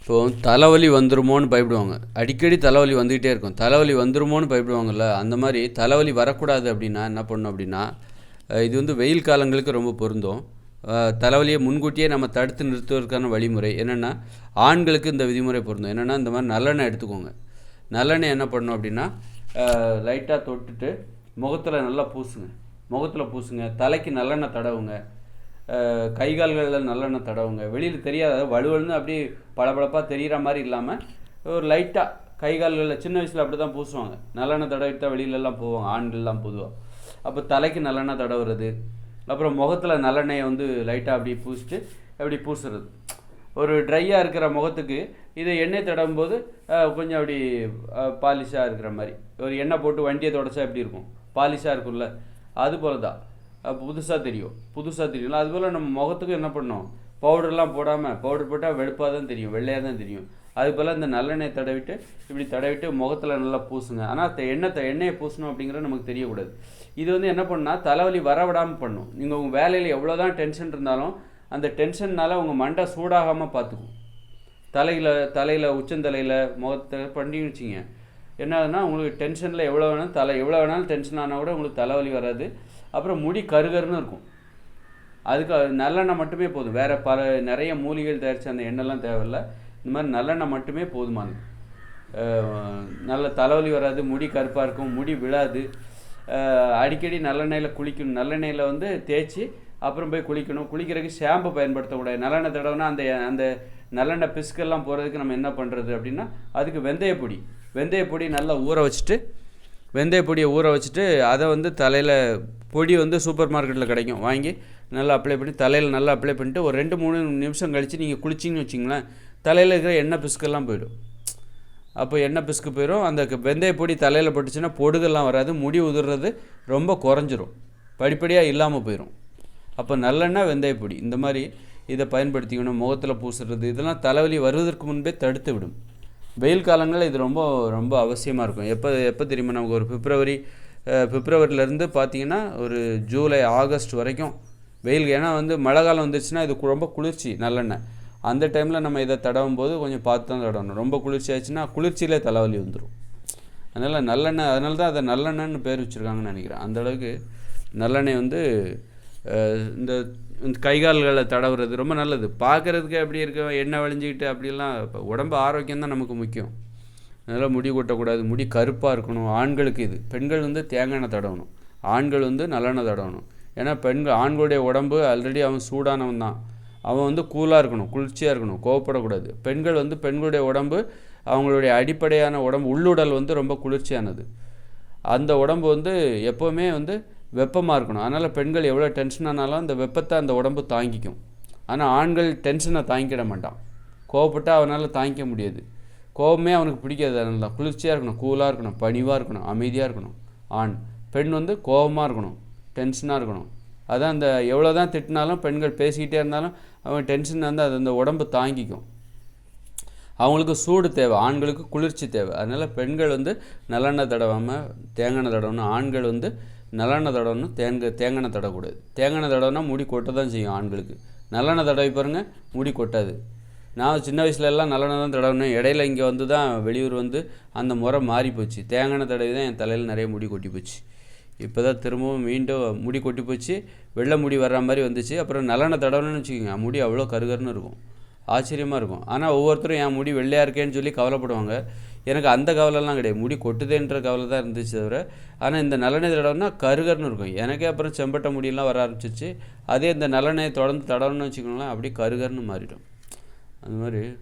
இப்போ தலைவலி வந்துருமோன்னு பயப்படுவாங்க. அடிக்கடி தலைவலி வந்துக்கிட்டே இருக்கும். தலைவலி வந்துருமோன்னு பயப்படுவாங்கல்ல? அந்த மாதிரி தலைவலி வரக்கூடாது அப்படின்னா என்ன பண்ணணும் அப்படின்னா இது வந்து வெயில் காலங்களுக்கு ரொம்ப பொருந்தும். தலைவலியை முன்கூட்டியே நம்ம தடுத்து நிறுத்துவதற்கான வழிமுறை என்னென்னா ஆண்களுக்கு இந்த விதிமுறை பொருந்தும். என்னென்னா இந்த மாதிரி நல்லெண்ணெய் எடுத்துக்கோங்க. நல்லெண்ணெய் என்ன பண்ணணும் அப்படின்னா லைட்டாக தொட்டுட்டு முகத்தில் நல்லா பூசுங்க. முகத்தில் பூசுங்க. தலைக்கு நல்லெண்ணெய் தடவுங்க. கை கால்களில் நல்லெண்ணெய் தடவுங்க. வெளியில் தெரியாத. வலுவலுன்னு அப்படியே பளபளப்பாக தெரிகிற மாதிரி இல்லாமல் ஒரு லைட்டாக கை கால்களில் சின்ன வயசில் அப்படி தான் பூசுவாங்க. நல்லெண்ணெய் தடவிட்டு தான் வெளியிலலாம் போவாங்க. ஆண்கள்லாம் பொதுவாக அப்போ தலைக்கு நல்லெண்ணெய் தடவுறது. அப்புறம் முகத்தில் நல்லெண்ணெயை வந்து லைட்டாக அப்படி பூசிட்டு அப்படி பூசுறது. ஒரு ட்ரையாக இருக்கிற முகத்துக்கு இதை எண்ணெய் தடவும் போது கொஞ்சம் அப்படி பாலிஷாக இருக்கிற மாதிரி. ஒரு எண்ணெய் போட்டு வண்டியை தொடச்சா எப்படி இருக்கும்? பாலிஷாக இருக்கும்ல. அது போல் தான் புதுசாக தெரியும். புதுசாக தெரியும். அதுபோல் நம்ம முகத்துக்கும் என்ன பண்ணோம் பவுடர்லாம் போடாமல் பவுடர் போட்டால் வெளுப்பாக தான் தெரியும் வெள்ளையாக தான் தெரியும். அது போல் இந்த நல்லெண்ணெய் தடவிட்டு இப்படி தடவிட்டு முகத்தில் நல்லா பூசுங்க. ஆனால் எண்ணெய் த- எண்ணெயை பூசணும் அப்படிங்கிறது நமக்கு தெரியக்கூடாது. இது வந்து என்ன பண்ணால் தலைவலி வர விடாமல் பண்ணும். நீங்கள் உங்கள் வேலையில் எவ்வளோ தான் டென்ஷன் இருந்தாலும் அந்த டென்ஷன்னால உங்கள் மண்டை சூடாகாமல் பார்த்துக்கும் தலையில் தலையில் உச்சந்தலையில் முகத்தை பண்ணி வச்சிங்க. என்ன ஆகுதுன்னா உங்களுக்கு டென்ஷனில் எவ்வளோ வேணாலும் தலை எவ்வளோ வேணாலும் டென்ஷன் ஆனால் கூட உங்களுக்கு தலைவலி வராது. அப்புறம் முடி கருகருன்னு இருக்கும். அதுக்கு நல்லெண்ணெய் மட்டுமே போதும். வேறு பல நிறைய மூலிகைகள் தயாரித்த அந்த எண்ணெய்லாம் தேவையில்ல. இந்த மாதிரி நல்லெண்ணெய் மட்டுமே போதுமானது நல்ல தலைவலி வராது முடி கருப்பாக இருக்கும் முடி விழாது. அடிக்கடி நல்லெண்ணெயில் குளிக்கணும். நல்லெண்ணெயில் வந்து தேய்ச்சி அப்புறம் போய் குளிக்கணும். குளிக்கிறதுக்கு ஷாம்பு பயன்படுத்தக்கூடாது. நல்லெண்ணெய் தடவைனா அந்த அந்த நல்லெண்ணெய் பிசுக்கெல்லாம் போகிறதுக்கு நம்ம என்ன பண்ணுறது அப்படின்னா அதுக்கு வெந்தயப்பொடி வெந்தயப்பொடி நல்லா ஊற வச்சுட்டு வெந்தயப்பொடியை ஊற வச்சுட்டு அதை வந்து தலையில் பொடி வந்து சூப்பர் மார்க்கெட்டில் கிடைக்கும். வாங்கி நல்லா அப்ளை பண்ணி தலையில் நல்லா அப்ளை பண்ணிட்டு ஒரு ரெண்டு மூணு நிமிஷம் கழித்து நீங்கள் குளிச்சிங்கன்னு வச்சிங்களேன் தலையில் இருக்கிற எண்ணெய் பிஸ்கெல்லாம் போயிடும். அப்போ எண்ணெய் பிசுக்கு போயிடும் அந்த வெந்தய வெந்தயப்பொடி தலையில் பட்டுச்சுன்னா பொடுகெல்லாம் வராது முடி உதிர்றது ரொம்ப குறைஞ்சிரும். படிப்படியாக இல்லாமல் போயிடும் அப்போ நல்லெண்ணெய் வெந்தயப்பொடி இந்த மாதிரி இதை பயன்படுத்திக்கணும். முகத்தில் பூசுறது இதெல்லாம் தலைவலி வருவதற்கு முன்பே தடுத்து விடும். வெயில் காலங்களில் இது ரொம்ப ரொம்ப அவசியமாக இருக்கும். எப்போ எப்போ தெரியுமா நமக்கு? ஒரு பிப்ரவரி பிப்ரவரியிலேருந்து பார்த்தீங்கன்னா ஒரு ஜூலை ஆகஸ்ட் வரைக்கும் வெயில். ஏன்னா வந்து மழை காலம் வந்துச்சுன்னா இது ரொம்ப குளிர்ச்சி நல்லெண்ணெய். அந்த டைமில் நம்ம இதை தடவும் போது கொஞ்சம் பார்த்து தான் தடவணும். ரொம்ப குளிர்ச்சி ஆச்சுன்னா குளிர்ச்சியிலே தலைவலி வந்துடும் அதனால் நல்லெண்ணெய் அதனால தான் அதை நல்லெண்ணெய்னு பேர் வச்சுருக்காங்கன்னு நினைக்கிறேன். அந்த அளவுக்கு நல்லெண்ணெய் வந்து இந்த இந்த கை கால்களை தடவுறது ரொம்ப நல்லது. பார்க்குறதுக்கு எப்படி இருக்க? எண்ணெய் வழிஞ்சிக்கிட்டு அப்படிலாம் இப்போ உடம்பு ஆரோக்கியம் தான் நமக்கு முக்கியம். அதனால் முடி கொட்டக்கூடாது. முடி கருப்பாக இருக்கணும். ஆண்களுக்கு இது. பெண்கள் வந்து தேங்காய் எண்ணெய் தடவணும். ஆண்கள் வந்து நல்லெண்ணெய் தடவணும். ஏன்னா பெண்கள் ஆண்களுடைய உடம்பு ஆல்ரெடி அவன் சூடானவன் தான். அவன் வந்து கூலாக இருக்கணும். குளிர்ச்சியாக இருக்கணும். கோவப்படக்கூடாது. பெண்கள் வந்து பெண்களுடைய உடம்பு அவங்களுடைய அடிப்படையான உடம்பு உள்ளுடல் வந்து ரொம்ப குளிர்ச்சியானது. அந்த உடம்பு வந்து எப்போவுமே வந்து வெப்பமாக இருக்கணும். அதனால் பெண்கள் எவ்வளோ டென்ஷன் ஆனாலும் அந்த வெப்பத்தை அந்த உடம்பு தாங்கிக்கும். ஆனால் ஆண்கள் டென்ஷனை தாங்கிட மாட்டான். கோவப்பட்டால் அவனால் தாங்கிக்க முடியாது. கோவமே அவனுக்கு பிடிக்காது. அதனால குளிர்ச்சியாக இருக்கணும் கூலாக இருக்கணும் பணிவாக இருக்கணும் அமைதியாக இருக்கணும். ஆண் பெண் வந்து கோவமாக இருக்கணும் டென்ஷனாக இருக்கணும். அதான் அந்த எவ்வளோ தான் திட்டினாலும் பெண்கள் பேசிக்கிட்டே இருந்தாலும் அவன் டென்ஷன் வந்து அது அந்த உடம்பு தாங்கிக்கும். அவங்களுக்கு சூடு தேவை ஆண்களுக்கு குளிர்ச்சி தேவை. அதனால் பெண்கள் வந்து நல்லெண்ணெய் தடவாமல் தேங்காய் தடவணும். ஆண்கள் வந்து நல்லெண்ணெய் தடவணும் தேங்க தேங்காய் தடக்கூடாது தேங்காய் தடவைனா முடி கொட்ட தான் செய்யும் ஆண்களுக்கு. நல்லெண்ணெய் தடவி பாருங்கள் முடி கொட்டாது. நான் சின்ன வயசுல எல்லாம் நல்லெண்ணெய் தான் தடவினேன் இடையில இங்கே வந்து தான் வெளியூர் வந்து அந்த முறை மாறி போச்சு தேங்காய் தடவி தான் என் தலையில் நிறைய முடி கொட்டி போச்சு. இப்போ தான் திரும்பவும் மீண்டும் முடி கொட்டி போச்சு. வெள்ளை முடி வர்ற மாதிரி வந்துச்சு. அப்புறம் நல்லெண்ணெய் தடவுன்னு வச்சுக்கோங்க முடி அவ்வளோ கருகருன்னு இருக்கும். ஆச்சரியமாக இருக்கும். ஆனால் ஒவ்வொருத்தரும் என் முடி வெள்ளையாக இருக்கேன்னு சொல்லி கவலைப்படுவாங்க. எனக்கு அந்த கவலைலாம் கிடையாது. முடி கொட்டுதேன்ற கவலை தான் இருந்துச்சு தவிர ஆனால் இந்த நல்லெண்ணெய் தடவைனா கருகர்னு இருக்கும். எனக்கே அப்புறம் செம்பட்டை முடியெல்லாம் வர ஆரம்பிச்சிச்சு அதே இந்த நல்லெண்ணெயை தொடர்ந்து தடவணும்னு வச்சுக்கோங்களேன் அப்படியே கருகர்னு மாறிடும். அந்த மாதிரி